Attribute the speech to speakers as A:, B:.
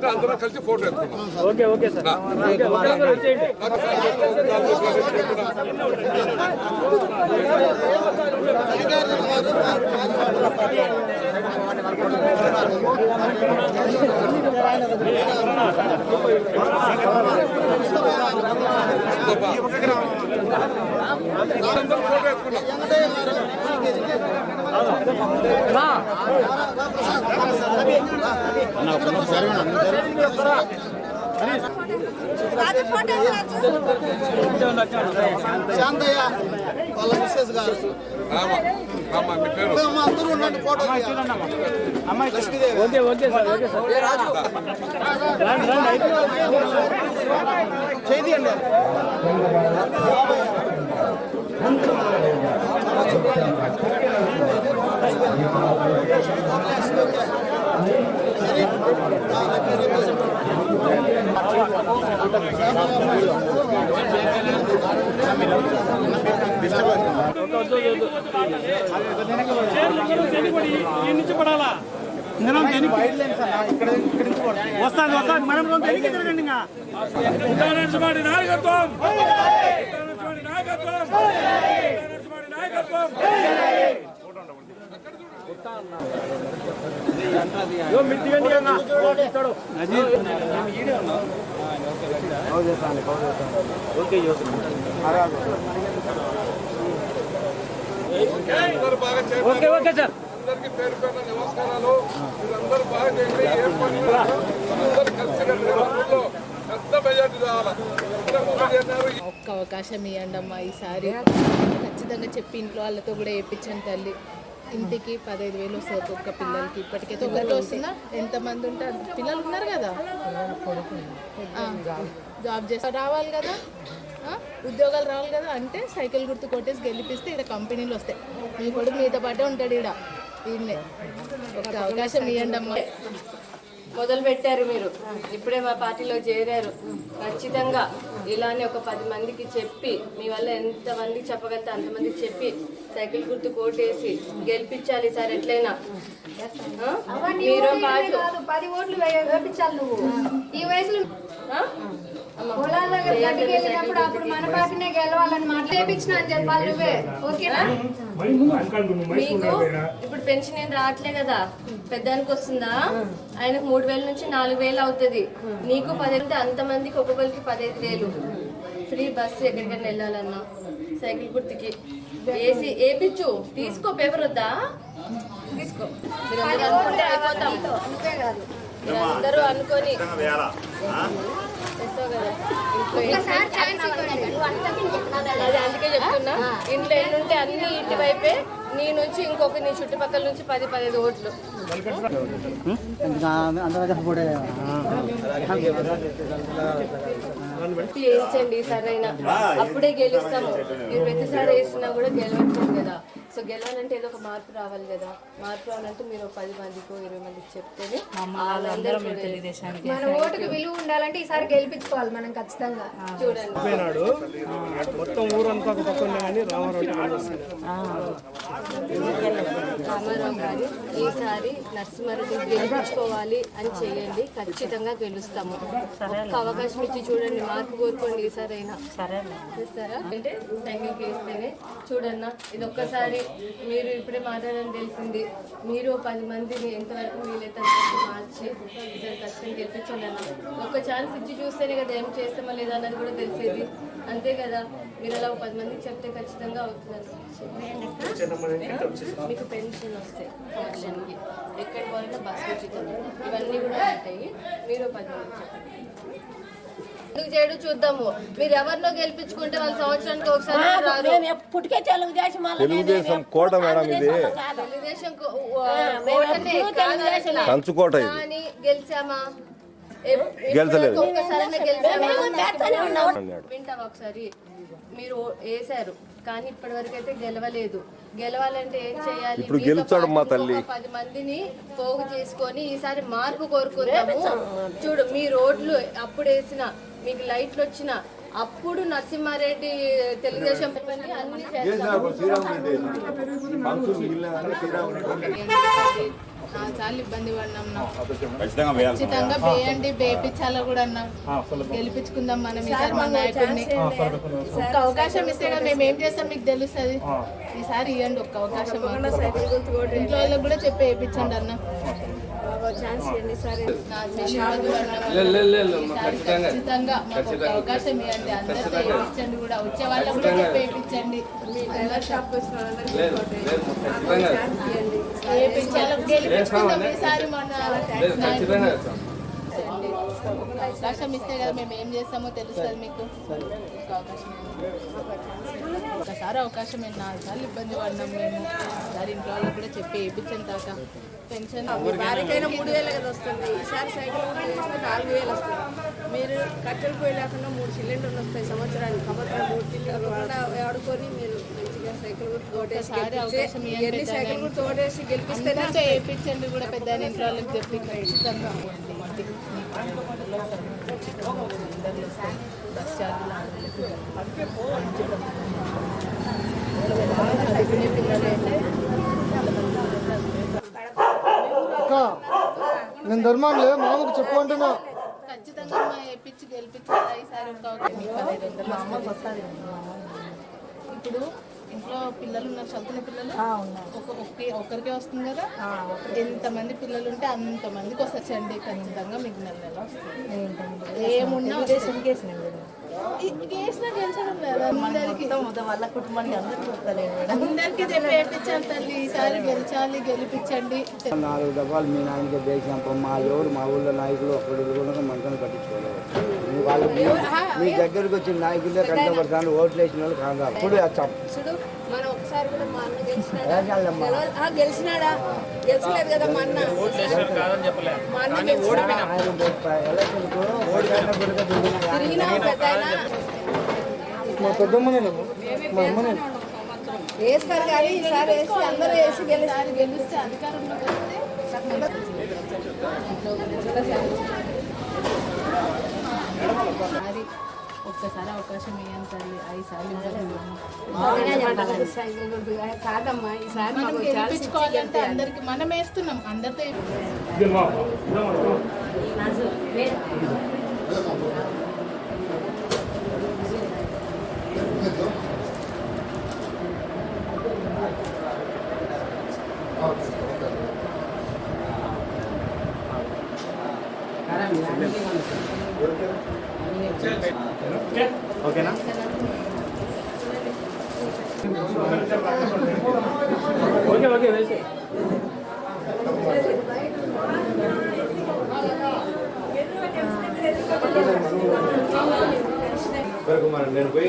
A: కూర్చుంటే అందరం కలిసి ఎత్తుకున్నాం అందరం ఫోటో ఎత్తుకున్నాం
B: శాంతయ్య వాళ్ళ మిస్సెస్ గారు
A: మా
B: అందరూ ఉండండి photo
C: okay okay sir okay sir రండి అయిపోయింది
B: చేయండి
C: వస్తాను వస్తాను. మనం రెండు వెనక్కి తిరగండి ఇంకా
A: నాయకత్వం నాయకత్వం నాయకత్వం
C: ఇగో మీరు తీయండి అన్న. ఇస్తాడు.
A: అందరూ బాగా చేయండి
C: ఓకే ఓకే సార్.
A: అందరికీ పేరు పేరు నమస్కారాలు మీరందరూ బాగా చేయండి పని అందరూ కలిసి పెద్ద మెజార్టీ
D: ఒక్క అవకాశం ఇవ్వండి అమ్మా ఈసారి. ఖచ్చితంగా చెప్పి ఇంట్లో వాళ్ళతో కూడా వేయించండి తల్లి. ఇంటికి పదహైదు వేలు వస్తుంది ఒక్కొక్క పిల్లలకి. ఇప్పటికైతే ఒకరికి వస్తుందా ఎంతమంది ఉంటారు పిల్లలు ఉన్నారు కదా. జాబ్. చేస్తా రావాలి కదా. ఉద్యోగాలు రావాలి కదా అంటే సైకిల్ గుర్తు కొట్టేసి గెలిపిస్తే ఇక్కడ కంపెనీలు వస్తాయి. మీ కొడుకు మీతో పాటే ఉంటాడు ఇక్కడ ఈయన్నే ఒక అవకాశం ఇవ్వండి అమ్మా.
E: మొదలు పెట్టారు మీరు. ఇప్పుడే మా పార్టీలో చేరారు. ఖచ్చితంగా. ఇలానే ఒక పది మందికి చెప్పి మీ వల్ల ఎంత మందికి చెప్పగలితే అంతమందికి చెప్పి సైకిల్ గుర్తు కోటేసి గెలిపించాలి సార్ ఎట్లయినా? మీరు
F: కాదు. పది ఓట్లు నువ్వు. ఈ వయసులో
E: ఆ?
F: పొలాల దగ్గర గడ్డికి వెళ్ళినప్పుడు అప్పుడు మన పార్టీనే గెలవాలని మాట్లాడించిన అని చెప్పాలి నువ్వే. ఓకేనా?
E: మీకు ఇప్పుడు పెన్షన్ ఏం రావట్లే కదా. పెద్దానికి వస్తుందా? ఆయనకు మూడు వేల నుంచి నాలుగు వేలు అవుతుంది. నీకు పదిహేను అంత మందికి ఒక్కొక్కరికి పదహైదు వేలు. ఫ్రీ బస్సు ఎక్కడికైనా వెళ్ళాలన్నా సైకిల్ గుర్తుకి. ఏసీ ఏపిచ్చు తీసుకో పేపర్ వద్దా? తీసుకో. మీరు అందరూ అనుకొని. అందుకే చెప్తున్నా. ఇంట్లో ఎన్నుంటే అన్ని ఇంటి వైపే. నీ నుంచి ఇంకొక నీ చుట్టుపక్కల నుంచి పది పదిహేను ఓట్లు. వేయించండి సరైన. అప్పుడే గెలుస్తాము. మీరు ప్రతిసారి వేసినా కూడా గెలవట్లేదు కదా. సో గెలవాలంటే ఏదో ఒక మార్పు రావాలి కదా. మార్పు రావాలంటే మీరు పది మందికి ఇరవై మందికి చెప్తేనే
F: మన ఓటుకు విలువ ఉండాలంటే ఈసారి గెలిపించుకోవాలి మనం ఖచ్చితంగా.
E: చూడండి.
G: మొత్తం ఊరంతా ఒక పక్క ఉన్నా కానీ రామారావు
E: గారు ఈసారి నరసింహారెడ్డి గెలిపించుకోవాలి అని చేయండి. ఖచ్చితంగా గెలుస్తాము. ఒక్క అవకాశం ఇచ్చి చూడండి మార్పు కోరుకోండి ఈసారి అయినా చేస్తారా? అంటే సైకిల్ వేస్తేనే చూడన్నా ఇది ఒక్కసారి మీరు ఇప్పుడే మాట్లాడాలని తెలిసింది. మీరు పది మందిని ఎంతవరకు వీలైతే మార్చి ఇద్దరు ఖచ్చితంగా గెలిపించండి అన్న ఒక్క ఛాన్స్ ఇచ్చి చూస్తేనే కదా ఏం చేస్తామో లేదా అన్నది కూడా తెలిసేది. అంతే కదా మీరు అలా పది మందికి చెప్తే ఖచ్చితంగా అవుతున్నారు మీకు పెన్షన్ వస్తాయి ఫంక్షన్కి ఎక్కడి వాళ్ళ బస్ ఉచితం. ఇవన్నీ కూడా ఉంటాయి. మీరు పది మందికి చెప్పండి. ఎందుకు చేయడు చూద్దాము. మీరు ఎవరినో గెలిపించుకుంటే వాళ్ళ సంవత్సరానికి ఒకసారి రారు.
C: పుట్టుకే తెలుగుదేశం
H: కోట మేడం ఇది.
E: తెలుగుదేశం కో- ఓటనే కాదనట్లా.
H: కంచుకోట ఇది
E: కానీ గెలిచామా? ఎప్-
H: గెలిచలేదు.
E: ఒక్కసారైనా గెలిచామా?
H: అన్నాడు.
E: వింటావా ఒకసారి? మీరు ఓ- వేశారు. కానీ ఇప్పటి వరకు అయితే గెలవలేదు. గెలవాలంటే ఏం చేయాలి?
H: ఇప్పుడు
E: మీతో పాటు
H: తల్లి.
E: ఒక పది మందిని పోగు చేసుకొని ఈసారి మార్పు కోరుకుందాము. చూడు మీ రోడ్లు అప్పుడు వేసిన మీకు లైట్లు వచ్చిన అప్పుడు నరసింహారెడ్డి తెలుగుదేశం పని అన్ని
D: చాలా ఇబ్బంది పడినాం నా.
H: ఖచ్చితంగా
D: వేయండి వేపించాలో కూడా అన్నా. గెలిపించుకుందాం మనం ఈసారి మన నాయకుడిని. ఒక్క అవకాశం ఇస్తే కదా మేము ఏం చేస్తాం మీకు తెలుస్తుంది? ఈసారి ఇవ్వండి ఒక్క అవకాశం మాకు. ఇంట్లో వాళ్ళకి కూడా చెప్పి వేయించండి అన్న ఇబ్బంది పడినాం. ఈసారి ఖచ్చితంగా మాకు అవకాశం ఇవ్వండి అందరితో వేయించండి కూడా. వచ్చే వాళ్ళకి కూడా వేయించండి వేయించాలి గెలిపించుకుందాం ఈసారి మన నాయకుడిని. అవకాశం ఇస్తే కదా మేము ఏం చేస్తామో తెలుస్తుంది మీకు అవకాశం. ఒకసారి అవకాశం ఏంటి నాలుగు సార్లు ఇబ్బంది పడినాం మేము ఒకసారి ఇంట్లో వాళ్ళకి కూడా చెప్పి వేయించండి తాక పెన్షన్
I: వారికైనా మూడు వేలు కదా వస్తుంది ఈసారి సైకిల్ నాలుగు వేలు వస్తుంది మీరు కట్టెలు పోయి లేకుండా మూడు సిలిండర్లు వస్తాయి సంవత్సరానికి సంవత్సరం మూడు సిలిండర్లు కూడా ఆడుకొని మీరు మంచిగా సైకిల్ కూడా తోటేసి సైకిల్ కూడా తోటేసి గెలిపిస్తే
D: వేయించండి కూడా పెద్ద ఇంట్లో వాళ్ళకి చెప్పి ఖచ్చితంగా. బస్ ఛార్జీలు చదువుకునే పిల్లలు అయితే
B: అక్క నేను ధర్మంలే మామకు చెప్పు అంటున్నా
D: ఖచ్చితంగా మా వేయించి గెలిపించాలి ఈసారి ఒక అవకాశం. మీకు పదహైదు వందలు వస్తాయి. ఇప్పుడు ఇంట్లో పిల్లలు ఉన్నారు చదువుకునే పిల్లలు. ఒక ఒకే- ఒక్కరికే వస్తుంది కదా? ఎంతమంది పిల్లలు ఉంటే అంతమందికి వస్తచ్చండి ఖచ్చితంగా మీకు నెల నెల వస్తుంది. ఏమున్నా
C: వాళ్ళ కుటుంబానికి అందరికీ
D: తల్లి ఈసారి గెలిచాలి గెలిపించండి
B: నాలుగు డబ్బాలు మీ నాయనకి వేసినాం మా ఎవరు మా ఊళ్ళో నాయకులు ఒకటి కూడా మంచిగా పట్టించుకోలేదు. మీ వాళ్ళు మీ- దగ్గరకు వచ్చిన నాయకులే కష్టపడతాను ఓట్లు వేసిన వాళ్ళు కాదు. అప్పుడు
I: మనం ఒకసారి కూడా మా అన్న గెలిచినాడా? గెలవ- ఆ, గెలిచినాడా? గెలిచలేదు కదా మా అన్న. మా అన్న పెద్ద.
B: మా పెద్దమ్మనే మా అమ్మనే.
I: వేస్తారు కానీ ఈసారి వేసి అందరూ వేసి గెలిచి
D: గెలిస్తే అది ఒక్కసారి అవకాశం ఇవ్వండి తల్లి. ఐదు సార్లు.
I: కాదమ్మా ఈసారి
D: మనం గెలిపించుకోవాలంటే అందరికి మనం వేస్తున్నాం అందరితో
G: ఓకే ఓకే వేసే.
H: నేను పోయి